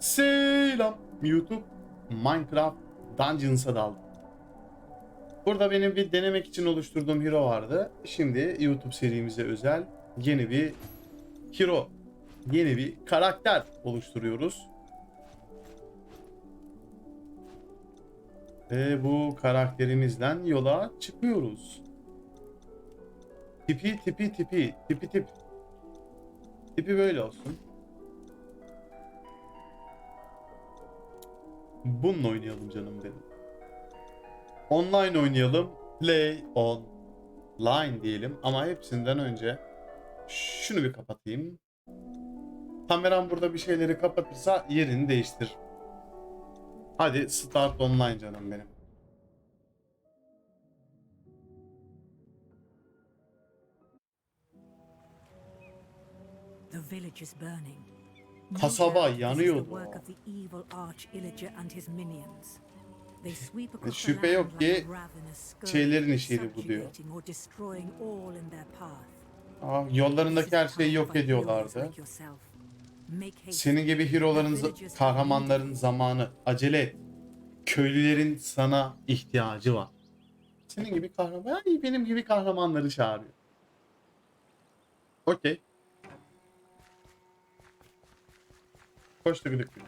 Selam YouTube. Minecraft Dungeons'a daldım. Burada benim bir denemek için oluşturduğum hero vardı. Şimdi YouTube serimize özel yeni bir hero, yeni bir karakter oluşturuyoruz. Ve bu karakterimizle yola çıkıyoruz. Tipi tipi tipi tipi tip. Tipi böyle olsun. Bununla oynayalım canım benim. Online oynayalım. Play online diyelim. Ama hepsinden önce şunu bir kapatayım. Kameram burada bir şeyleri kapatırsa yerini değiştir. Hadi start online canım benim. The village is burning. Kasaba yanıyordu. the Şüphe yok ki şeylerin işiydi bu diyor. Aa, yollarındaki her şeyi yok ediyorlardı. Senin gibi hero'ların, kahramanların zamanı. Acele et. Köylülerin sana ihtiyacı var. Senin gibi kahraman, benim gibi kahramanları çağırıyor. Okey. Gıdık gibi.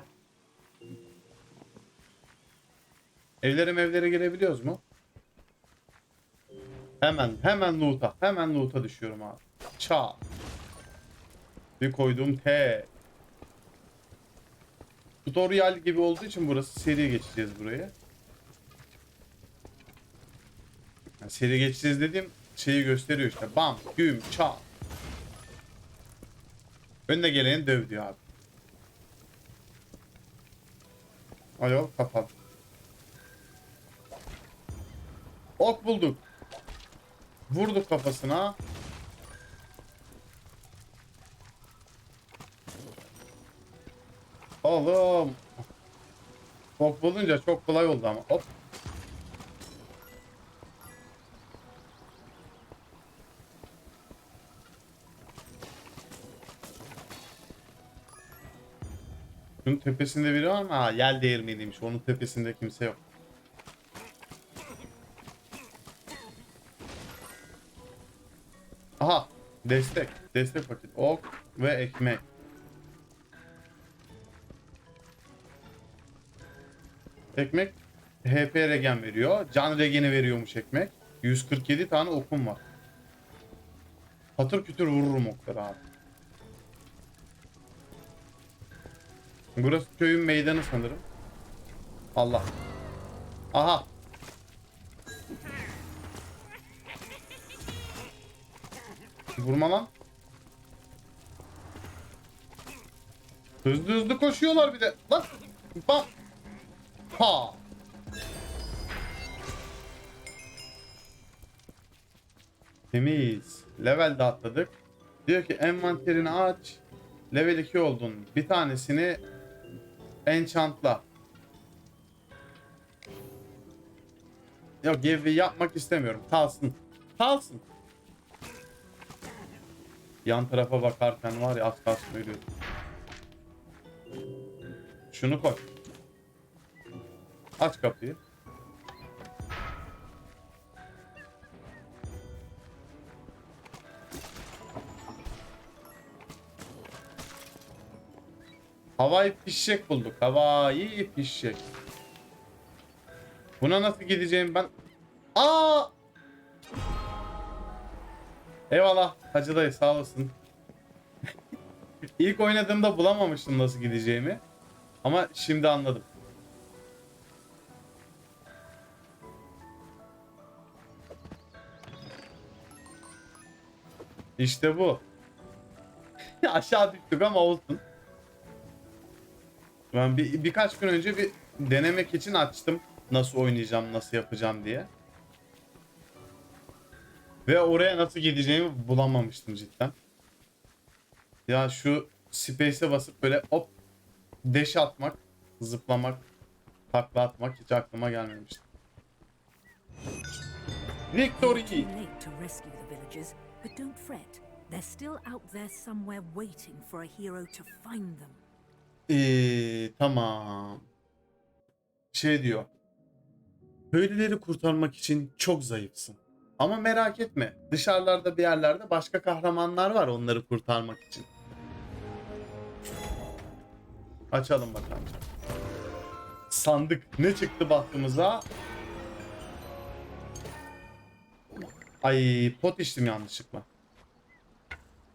Evlere mevlere girebiliyoruz mu? Hemen, hemen loot'a, hemen loot'a düşüyorum abi. Ça. Bir koyduğum T. Tutorial gibi olduğu için burası seri geçeceğiz buraya. Yani seri geçeceğiz dediğim şeyi gösteriyor işte. Bam, güm, ça. Önüne geleni döv diyor abi. Ayol kapat. Ok bulduk. Vurduk kafasına. Oğlum. Ok bulunca çok kolay oldu ama. Hop. Şunun tepesinde biri var? Ha, yel değirmeniymiş. Onun tepesinde kimse yok. Aha. Destek. Destek paket. Ok ve ekmek. Ekmek HP regen veriyor. Can regeni veriyormuş ekmek. 147 tane okum var. Patır kütür vururum okları abi. Burası köyün meydanı sanırım. Allah. Aha. Vurma lan. Hızlı hızlı koşuyorlar bir de. Lan. Bak. Ha. Temiz. Level de atladık. Diyor ki envanterini aç. Level 2 oldun. Bir tanesini enchantla. Yok gibi yapmak istemiyorum. Kalsın. Kalsın. Yan tarafa bakarken var ya az kalsın. Şunu koy. Aç kapıyı. Havai fişek bulduk. Havai fişek. Buna nasıl gideceğim ben? Aa! Eyvallah Hacı dayı sağ olasın. İlk oynadığımda bulamamıştım nasıl gideceğimi. Ama şimdi anladım. İşte bu. Aşağı düştük ama olsun. Ben bir, birkaç gün önce bir denemek için açtım. Nasıl oynayacağım, nasıl yapacağım diye. Ve oraya nasıl gideceğimi bulamamıştım cidden. Ya şu space'e basıp böyle hop dash atmak, zıplamak, takla atmak hiç aklıma gelmemişti. Victory! Ee, tamam. Şey diyor. Köylüleri kurtarmak için çok zayıfsın. Ama merak etme. Dışarılarda bir yerlerde başka kahramanlar var onları kurtarmak için. Açalım bakalım. Sandık ne çıktı baktığımıza? Ay pot içtim yanlışlıkla.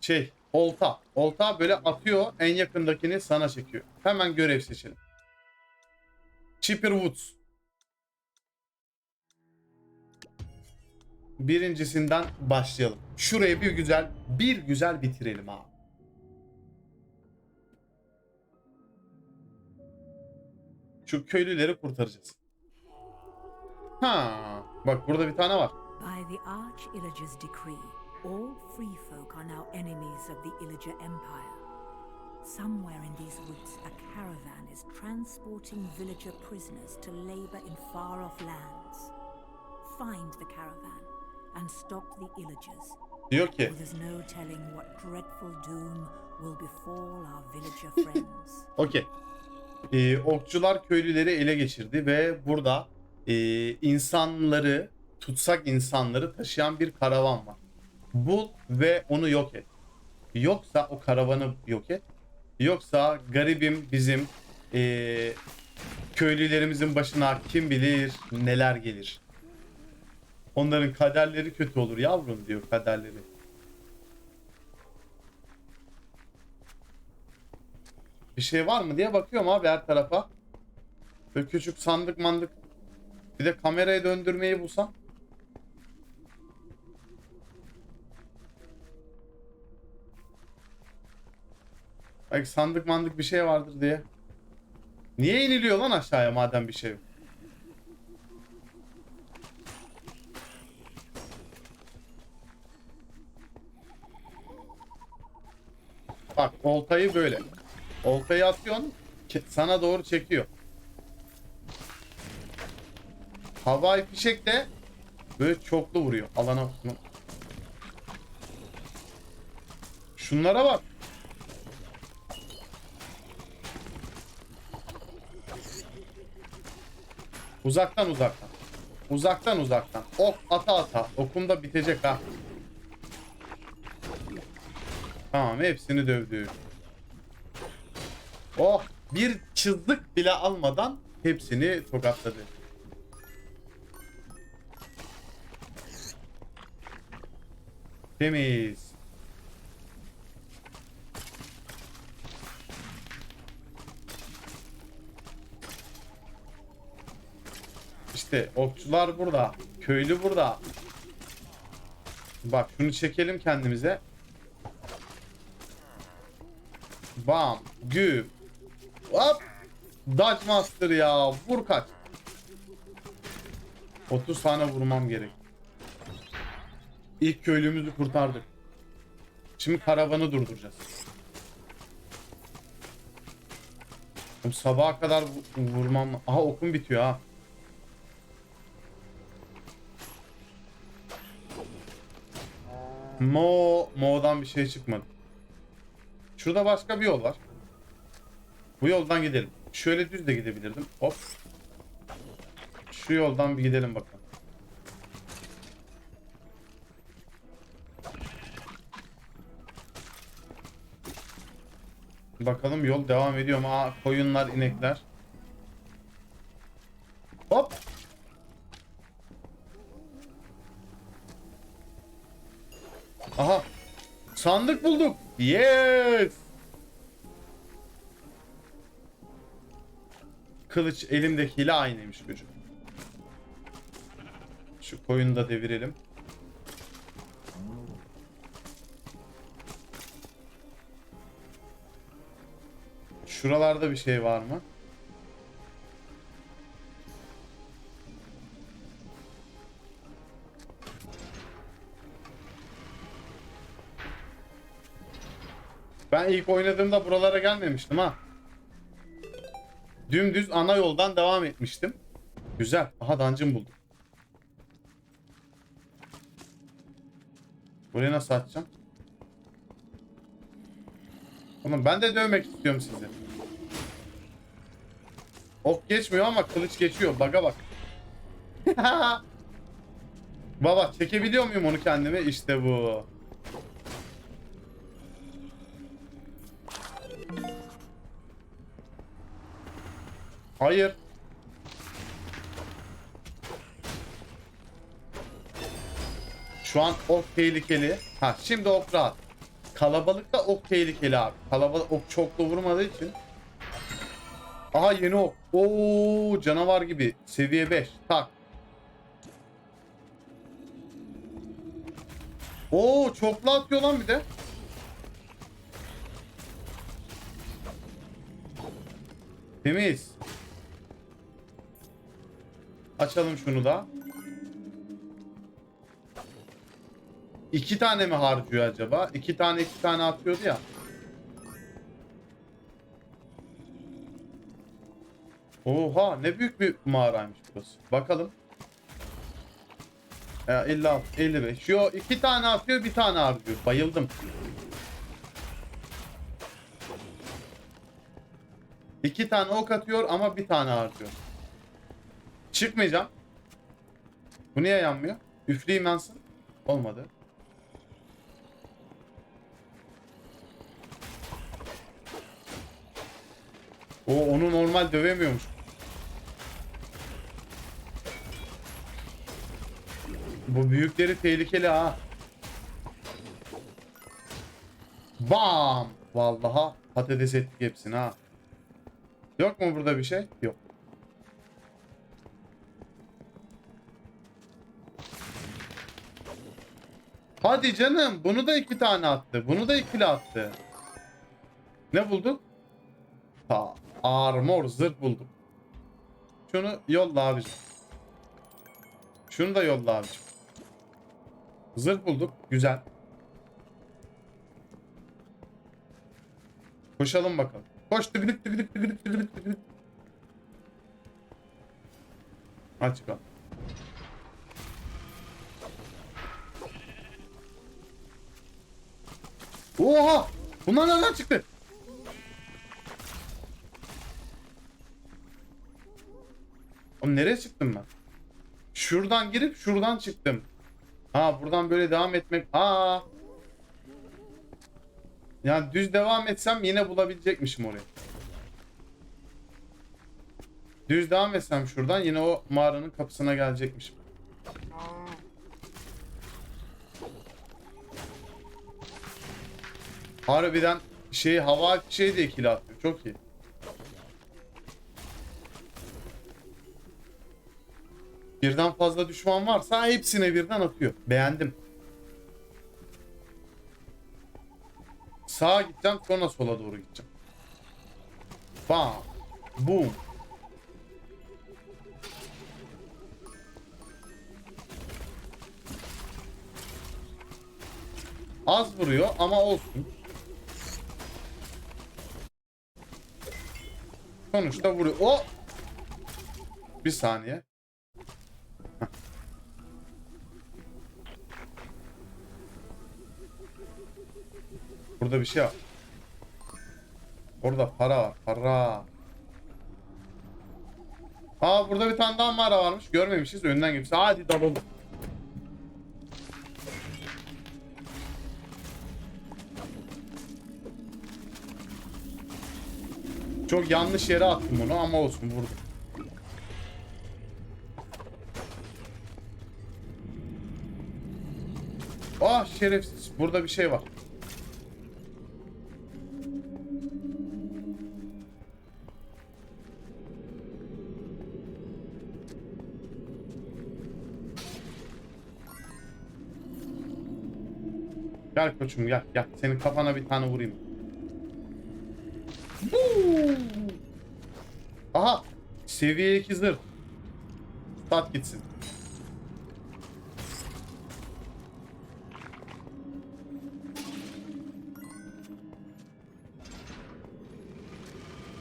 Şey olta. Olta böyle atıyor en yakındakini sana çekiyor. Hemen görev seçelim. Chipper Woods. Birincisinden başlayalım. Şurayı bir güzel bir güzel bitirelim abi. Şu köylüleri kurtaracağız. Ha, bak burada bir tane var. By the Arch all free folk are now enemies of the Illager Empire. Somewhere in these woods, a caravan is transporting villager prisoners to labor in far off lands. Find the caravan and stop the Illagers, Diyor ki there's no telling what dreadful doom will befall our villager friends. Okey. Ee, okçular köylüleri ele geçirdi ve burada e, insanları, tutsak insanları taşıyan bir karavan var. Bul ve onu yok et. Yoksa o karavanı yok et. Yoksa garibim bizim e, köylülerimizin başına kim bilir neler gelir. Onların kaderleri kötü olur yavrum diyor kaderleri. Bir şey var mı diye bakıyorum abi her tarafa. Böyle küçük sandık mandık. Bir de kamerayı döndürmeyi bulsam. Belki sandık mandık bir şey vardır diye. Niye iniliyor lan aşağıya madem bir şey? Bak oltayı böyle. Oltayı atıyorsun sana doğru çekiyor. Havai fişek de böyle çoklu vuruyor alana. Şunlara bak. Uzaktan uzaktan. Uzaktan uzaktan. Ok ata ata. Okum da bitecek ha. Tamam hepsini dövdü. Oh bir çızlık bile almadan hepsini tokatladı. Temiz. İşte okçular burada. Köylü burada. Bak şunu çekelim kendimize. Bam. Güm. Hop. Dodge Master ya. Vur kaç. 30 tane vurmam gerek. İlk köylümüzü kurtardık. Şimdi karavanı durduracağız. Sabaha kadar vu- vurmam. Aha okum bitiyor ha. Mo, Mo'dan bir şey çıkmadı. Şurada başka bir yol var. Bu yoldan gidelim. Şöyle düz de gidebilirdim. Hop. Şu yoldan bir gidelim bakalım. Bakalım yol devam ediyor mu? Aa, koyunlar, inekler. Hop. Sandık bulduk. Yes. Kılıç elimdekiyle aynıymış gücüm. Şu koyunu da devirelim. Şuralarda bir şey var mı? Ben ilk oynadığımda buralara gelmemiştim ha. Dümdüz ana yoldan devam etmiştim. Güzel. Aha dungeon buldum. Burayı nasıl açacağım? Oğlum ben de dövmek istiyorum sizi. Ok geçmiyor ama kılıç geçiyor. Baga bak. Baba çekebiliyor muyum onu kendime? İşte bu. Hayır. Şu an ok tehlikeli. Ha şimdi ok rahat. Kalabalıkta ok tehlikeli abi. Kalabalık ok çoklu vurmadığı için. Aha yeni ok. Oo canavar gibi. Seviye 5. Tak. Oo çoklu atıyor lan bir de. Temiz. Açalım şunu da. İki tane mi harcıyor acaba? İki tane iki tane atıyordu ya. Oha ne büyük bir mağaraymış burası. Bakalım. Ya 56, 55. Yo iki tane atıyor bir tane harcıyor. Bayıldım. İki tane ok atıyor ama bir tane harcıyor. Çıkmayacağım. Bu niye yanmıyor? Üfleyeyim yansın. Olmadı. O onu normal dövemiyormuş. Bu büyükleri tehlikeli ha. Bam! Vallaha patates ettik hepsini ha. Yok mu burada bir şey? Yok. Hadi canım. Bunu da iki tane attı. Bunu da ikili attı. Ne bulduk? Ha, armor zırh bulduk. Şunu yolla abicim. Şunu da yolla abicim. Zırh bulduk. Güzel. Koşalım bakalım. Koş tıkıdık tıkıdık tıkıdık tıkıdık tıkıdık. Aç bakalım. Oha! Bunlar nereden çıktı? Oğlum nereye çıktım ben? Şuradan girip şuradan çıktım. Ha buradan böyle devam etmek. Aa. Yani düz devam etsem yine bulabilecekmişim orayı. Düz devam etsem şuradan yine o mağaranın kapısına gelecekmişim. Harbiden şey hava şey de ikili atıyor. Çok iyi. Birden fazla düşman varsa hepsine birden atıyor. Beğendim. Sağa gideceğim sonra sola doğru gideceğim. Bam. Boom. Az vuruyor ama olsun. Sonuçta vuruyor. O! Bir saniye. Burada bir şey var. Orada para var. Para. Aa burada bir tane daha mağara varmış. Görmemişiz. Önden gitmiş. Hadi dalalım. Çok yanlış yere attım onu ama olsun vurdum. Ah şerefsiz. Burada bir şey var. Gel koçum gel gel. Senin kafana bir tane vurayım. Aha! Seviye 2 zırh. Sat gitsin.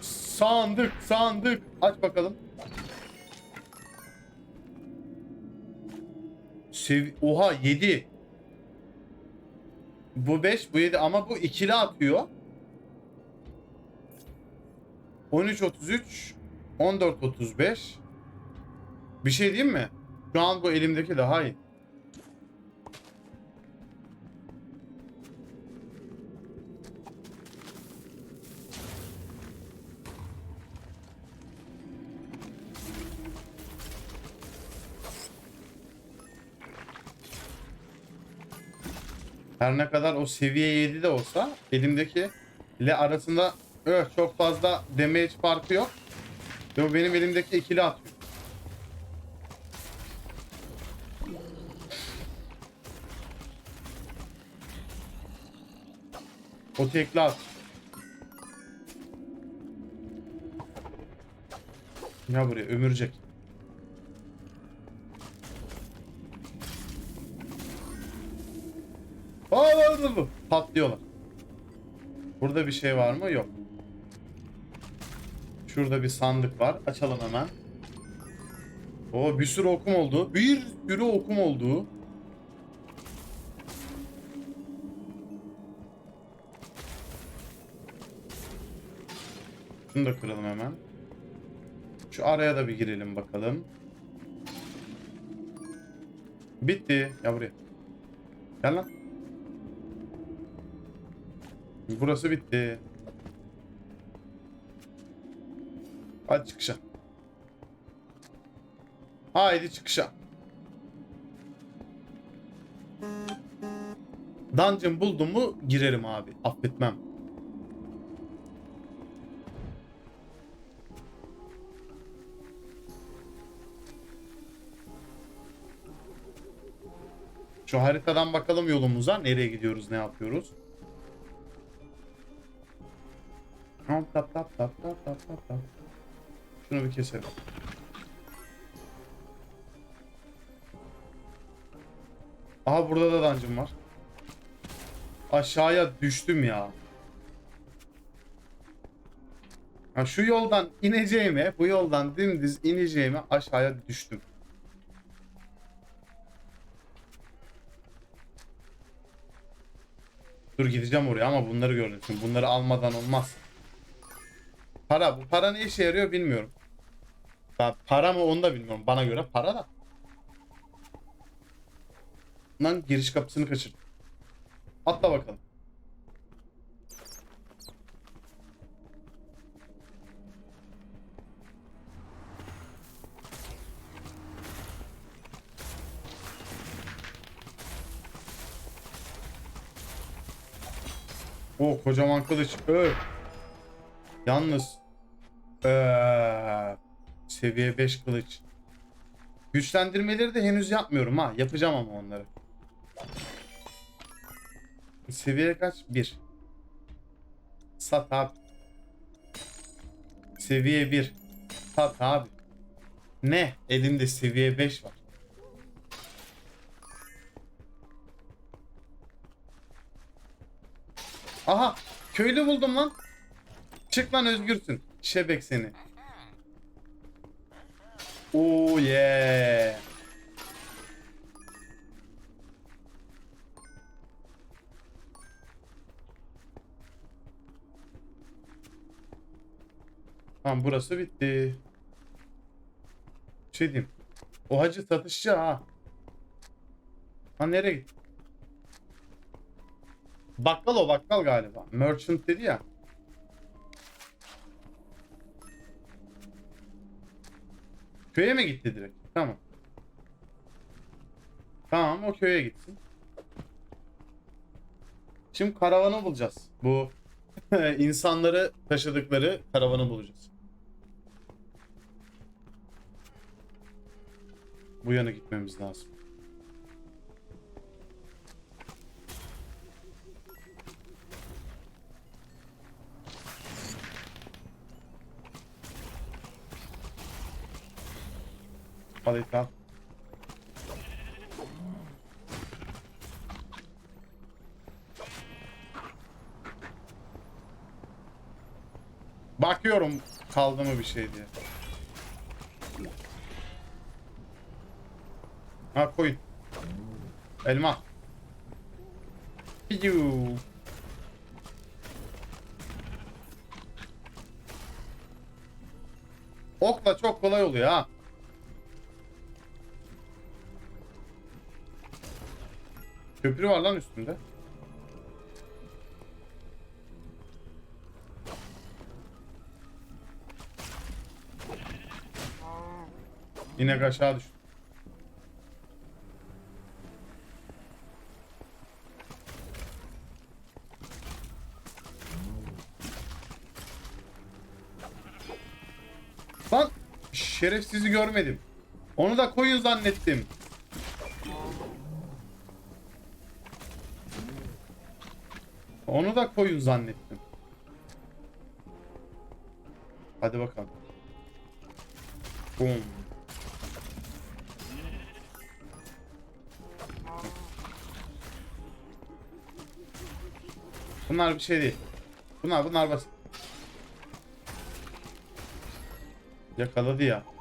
Sandık, sandık. Aç bakalım. Sev Oha 7. Bu 5, bu 7 ama bu ikili atıyor. 13 33 14.35 Bir şey diyeyim mi? Şu an bu elimdeki daha iyi. Her ne kadar o seviye 7 de olsa elimdeki ile arasında öh, çok fazla damage farkı yok. Ve benim elimdeki ikili atıyor. O tekli at. Ya buraya aa, aa. Patlıyorlar. Burada bir şey var mı? Yok. Şurada bir sandık var. Açalım hemen. Oo bir sürü okum oldu. Bir sürü okum oldu. Şunu da kıralım hemen. Şu araya da bir girelim bakalım. Bitti. Ya buraya. Gel lan. Burası bitti. Hadi çıkışa. Haydi çıkışa. Dungeon buldum mu girerim abi. Affetmem. Şu haritadan bakalım yolumuza. Nereye gidiyoruz, ne yapıyoruz? Tap tap tap tap tap tap tap. Şunu bir keselim. Aha burada da dungeon var. Aşağıya düştüm ya. Ha, şu yoldan ineceğime, bu yoldan dümdüz ineceğime aşağıya düştüm. Dur gideceğim oraya ama bunları gördüm. Şimdi bunları almadan olmaz. Para. Bu para ne işe yarıyor bilmiyorum. Ben para mı onu da bilmiyorum. Bana göre para da. Lan giriş kapısını kaçırdım. Atla bakalım. O kocaman kılıç. Öl. Yalnız eee, seviye 5 kılıç. Güçlendirmeleri de henüz yapmıyorum ha. Yapacağım ama onları. Seviye kaç? 1. Sat abi. Seviye 1. Sat abi. Ne? Elimde seviye 5 var. Aha! Köylü buldum lan. Çık lan özgürsün. Şebek seni. Oh yeah. Tamam burası bitti. Bir şey diyeyim. O hacı satışçı ha. Ha nereye gitti? Bakkal o bakkal galiba. Merchant dedi ya. Köye mi gitti direkt? Tamam. Tamam o köye gitsin. Şimdi karavanı bulacağız. Bu insanları taşıdıkları karavanı bulacağız. Bu yana gitmemiz lazım. Al et al. Bakıyorum kaldı mı bir şey diye. Ha koyun. Elma. Piyu. Okla çok kolay oluyor ha. Köprü var lan üstünde. İnek aşağı düştü. Lan şerefsizi görmedim. Onu da koyun zannettim. Onu da koyun zannettim. Hadi bakalım. Boom. Bunlar bir şey değil. Bunlar bunlar basit. Yakaladı ya.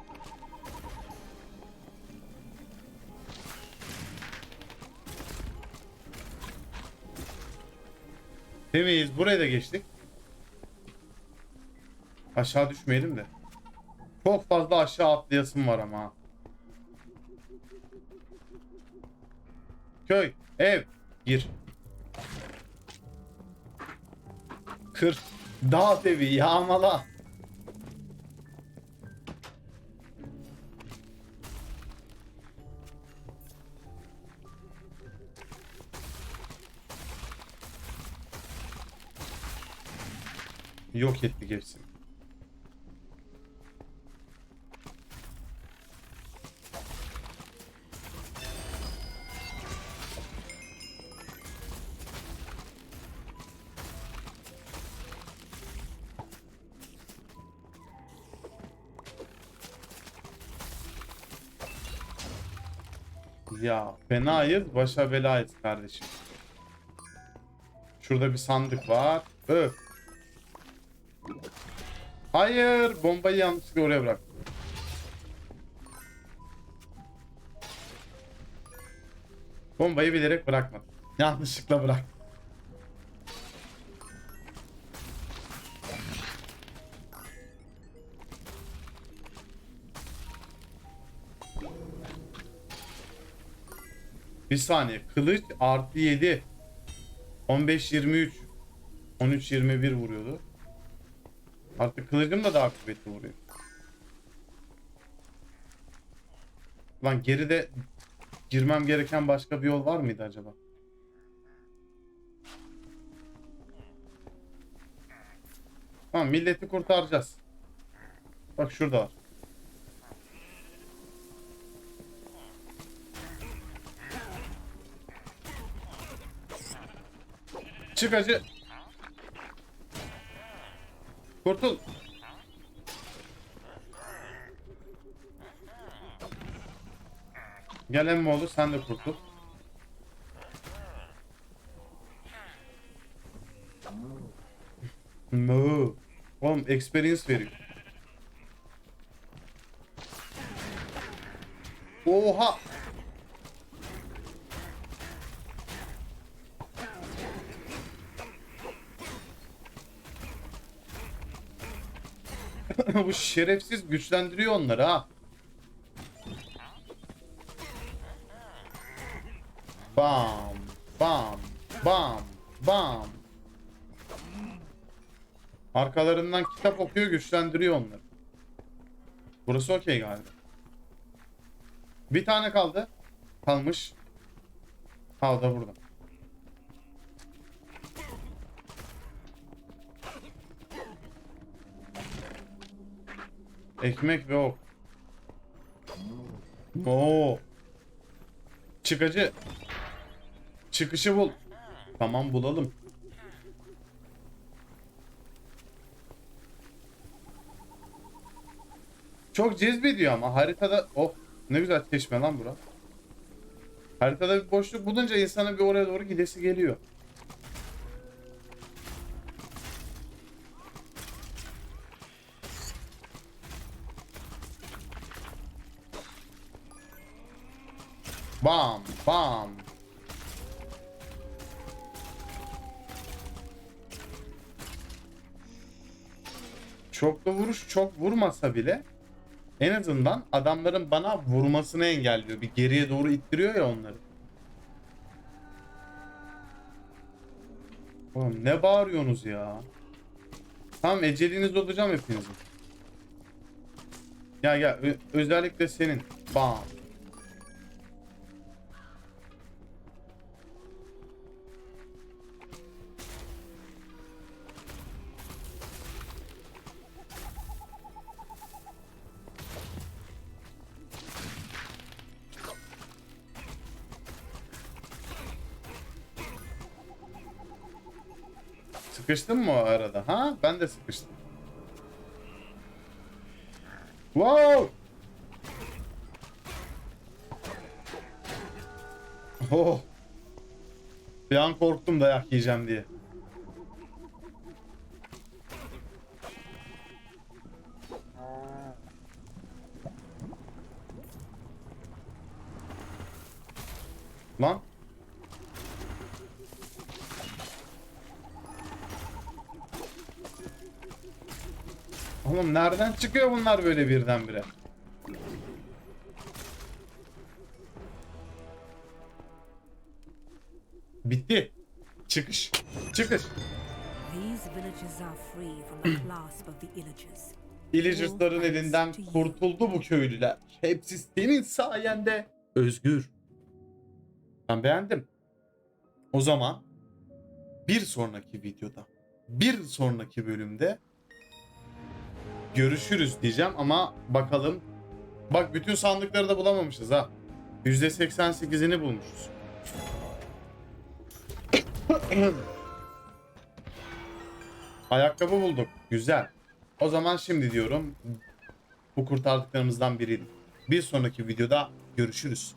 Temiz. Buraya da geçtik. Aşağı düşmeyelim de. Çok fazla aşağı atlayasım var ama. Köy, ev, gir. Kır, dağ evi, yağmala. Yok ettik hepsini. Ya fenayız, başa belayız kardeşim. Şurada bir sandık var. Öf. Hayır, bombayı yanlışlıkla oraya bırak. Bombayı bilerek bırakmadım. Yanlışlıkla bırak. Bir saniye. Kılıç artı 7. 15 23. 13 21 vuruyordu. Artık kılıcım da daha kuvvetli vuruyor. Lan geride girmem gereken başka bir yol var mıydı acaba? Tamam milleti kurtaracağız. Bak şurada var. Çık acı. Kurtul. Gel emmoğlu sen de kurtul. Moo. Oğlum experience veriyor. Oha. Bu şerefsiz güçlendiriyor onları ha. Bam, bam, bam, bam. Arkalarından kitap okuyor, güçlendiriyor onları. Burası okey galiba. Bir tane kaldı. Kalmış. Da burada. Ekmek ve ok. Oo. Çıkacı. Çıkışı bul. Tamam bulalım. Çok cezbediyor ama haritada oh ne güzel çeşme lan bura. Haritada bir boşluk bulunca insana bir oraya doğru gidesi geliyor. Bam bam. Çoklu vuruş çok vurmasa bile En azından adamların bana vurmasını engelliyor. Bir geriye doğru ittiriyor ya onları. Oğlum ne bağırıyorsunuz ya? Tamam eceliniz olacağım hepinizin. Ya ö- özellikle senin. Bam. Sıkıştın mı o arada? Ha? Ben de sıkıştım. Wow! Oh! Bir an korktum dayak yiyeceğim diye. Lan Oğlum nereden çıkıyor bunlar böyle birdenbire? Bitti. Çıkış. Çıkış. Villagers'ların elinden kurtuldu bu köylüler. Hepsi senin sayende özgür. Ben beğendim. O zaman bir sonraki videoda, bir sonraki bölümde görüşürüz diyeceğim ama bakalım. Bak bütün sandıkları da bulamamışız ha. %88'ini bulmuşuz. Ayakkabı bulduk. Güzel. O zaman şimdi diyorum bu kurtardıklarımızdan biriydi. Bir sonraki videoda görüşürüz.